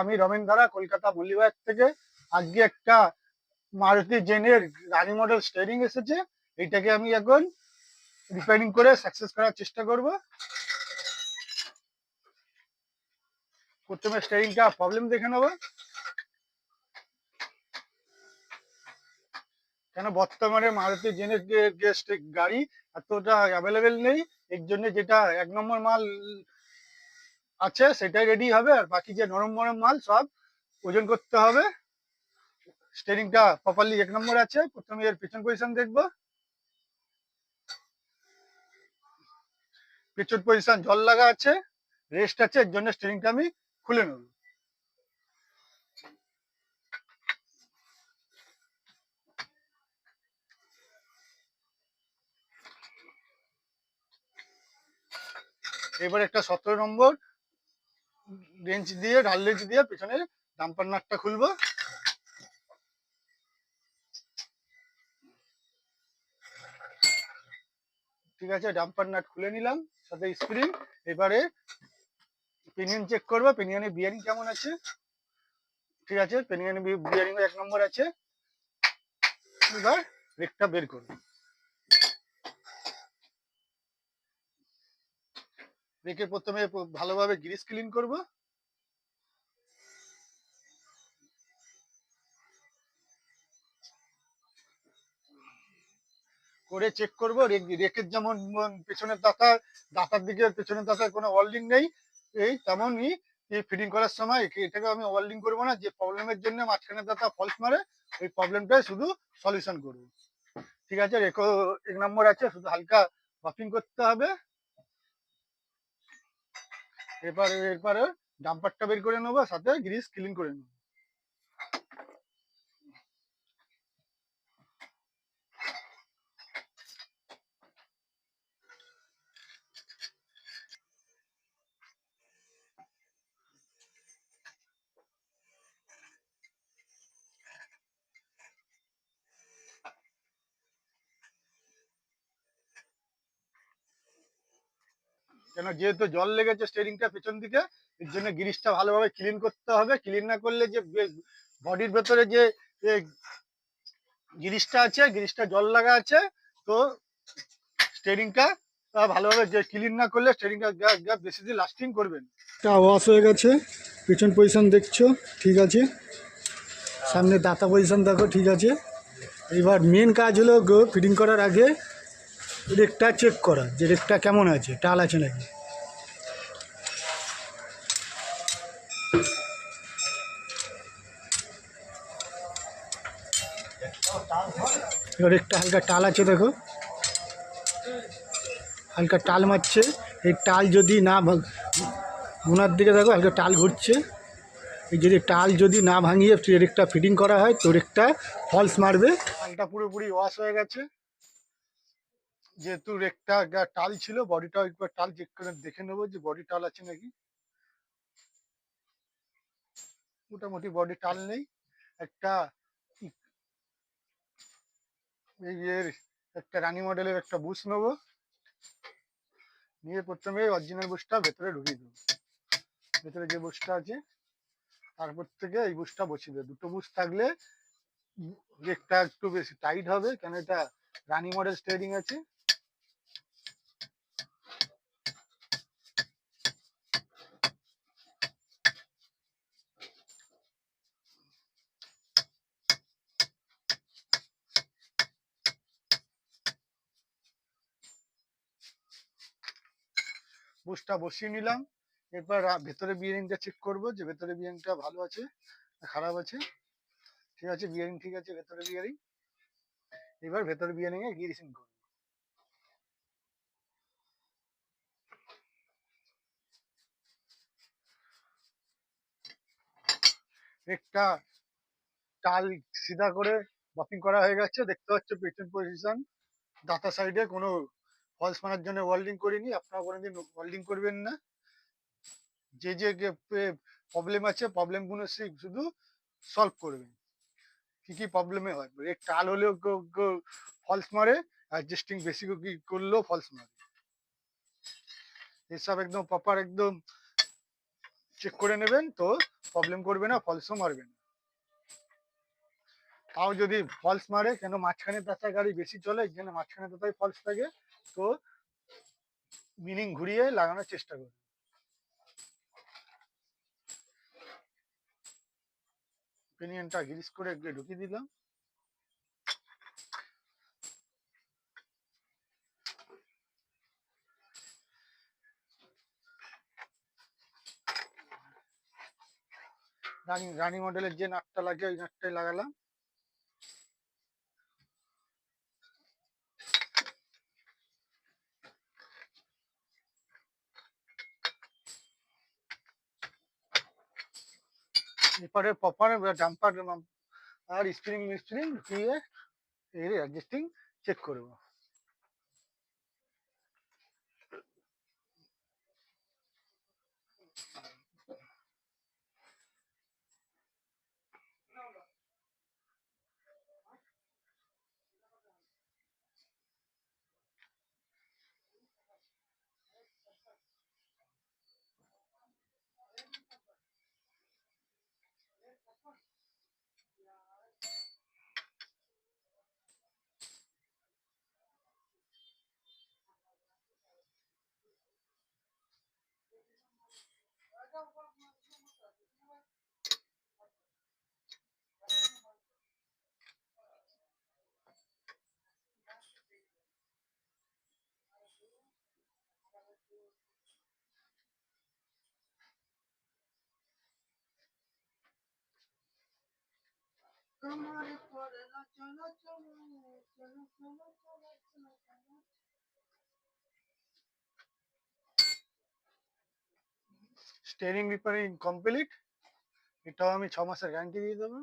আমি রমেন ধারা কলকাতা মল্লিবাগ থেকে আজকে একটা মারুতি জেনের রানি মডেল স্টিয়ারিং এসেছে। এইটাকে আমি এখন রিপেয়ারিং করে সাকসেস করার চেষ্টা করব। প্রথমে স্টিয়ারিংটা প্রবলেম দেখে নেব। কেন বর্তমানে মারুতি জেনের যে গাড়ি, এতটা অ্যাভেলেবেল নেই। এর জন্য যেটা এক নম্বর মাল আছে, সেটাই রেডি হবে, আর বাকি যে নরম নরম মাল সব ওজন করতে হবে। স্টিয়ারিংটা প্রপারলি এক নম্বর আছে, প্রথমে এর পেছন পজিশন দেখব। পেছন পজিশন জল লাগা আছে রেস্ট আছে, এর জন্য স্টিয়ারিংটা আমি খুলে নেব। এবার একটা সতেরো নম্বর রেঞ্চ দিয়ে, ঢাল রেঞ্চ দিয়ে পেছনে ডাম্পার নাটটা খুলবো। ঠিক আছে ডাম্পার নাট খুলে নিলাম, সাথে স্প্রিং। এবারে পেনিয়ন চেক করব পেনিয়নে বিয়ারিং কেমন আছে? ঠিক আছে পেনিয়নে বিয়ারিং এক নম্বর আছে। এবার রেকটা বের করব। রেখে প্রথমে ভালোভাবে গ্রিস ক্লিন করব। করে চেক করব রেকের যেমন পেছনের দাতা, দাতার দিকে, পেছনের দাতার কোনো ওয়েল্ডিং নেই। এই তেমনই ফিটিং করার সময় এটাকে আমি ওয়েল্ডিং করব না, যে প্রবলেমের জন্য মাঝখানের দাতা ফলস মারে, ওই প্রবলেমটাই শুধু সলিউশন করব। ঠিক আছে, রেকো, এক নম্বর আছে, শুধু হালকা বাফিং করতে হবে। এরপরে এরপরে ডাম্পারটা বের করে নেব সাথে গ্রিস ক্লিন করে নেব। কেন? যেহেতু জল লেগেছে স্টিয়ারিংটা পেছন দিকে, এর জন্য গ্রিসটা ভালোভাবে ক্লিন করতে হবে। ক্লিন না করলে যে বডির ভেতরে যে গ্রিসটা আছে গ্রিসটা জল লাগা আছে, তো স্টিয়ারিংটা ভালোভাবে যে ক্লিন না করলে স্টিয়ারিংটা বেশি দিন লাস্টিং করবে না। এটা ওয়াশ হয়ে গেছে। পেছন পজিশন দেখছ? ঠিক আছে। সামনে দাতা পজিশন দেখো, ঠিক আছে। এবার মেন কাজ হলো ফিটিং করার আগে রেকটা চেক করা যে রেকটা কেমন আছে, টাল আছে নাকি? রেকটা হালকা টাল আছে দেখো। হালকা টাল মারছে, এই টাল যদি না গোনার দিকে দেখো হালকা টাল ঘুরছে। এই যদি টাল যদি না ভাঙিয়ে রেকটা ফিটিং করা হয়, তো রেকটা ফলস মারবে। টালটা পুরোপুরি ওয়াশ হয়ে গেছে। যেহেতু রেকটা টাল ছিল বডিটা একবার টাল চেক করে দেখে নেব যে বডি টাল আছে নাকি। মোটামুটি বডি টাল নেই। একটা একটা রানি মডেলের একটা বুশ নেব। নিয়ে প্রথমে অরিজিনাল বুশটা ভেতরে ঢুকিয়ে দেবো। ভেতরে যে বুশটা আছে, তারপর থেকে এই বুশটা বসিয়ে দেবো। দুটো বুশ থাকলে রেকটা একটু বেশি টাইট হবে, কেন এটা রানি মডেল স্টেয়ারিং আছে। বুশটা বসিয়ে নিলাম। এরপর ভেতরে বিয়ারিংটা চেক করব যে ভেতরে বিয়ারিংটা ভালো আছে খারাপ আছে। ঠিক আছে বিয়ারিং ঠিক আছে, ভেতরে বিয়ারিং এবার ভেতরে বিয়ারিং এ গিরিসিং করব। একটা টাল সিধা করে বাফিং করা হয়ে গেছে। দেখতে পাচ্ছ পেছন পজিশন দাতা সাইডে কোনো ফলস মারার জন্য ওয়েল্ডিং করিনি, আপনারা কোনোদিন ওয়েল্ডিং করবেন না। যে যে প্রবলেম আছে প্রবলেমগুলো সে শুধু সলভ করবেন। কি কি প্রবলেমে হয়? টাল হলেও ফলস মারে অ্যাডজাস্টিং বেশি করলেও ফলস মারে। এসব একদম প্রপার একদম চেক করে নেবেন, তো প্রবলেম করবে না ফলসও মারবে না। তাও যদি ফলস মারে, কেন মাঝখানে দাতায় গাড়ি বেশি চলে যেন মাঝখানে দাতায় ফলস থাকে তো মিনিং ঘুরিয়ে লাগানোর চেষ্টা করবে। পেনিয়নটা গ্রিস করে একটু ঢুকিয়ে দিলাম। রানি রানি মডেলের যে নাটটা লাগে, ওই নাটটাই লাগালাম। এরপরে প্রপার ডাম্পার আর স্প্রিং স্প্রিং দিয়ে এর অ্যাডজাস্টিং চেক করব স্টেরিং রিপেয়ারিং কমপ্লিট এটাও আমি ছ মাসের গ্যারান্টি দিয়ে দেবো।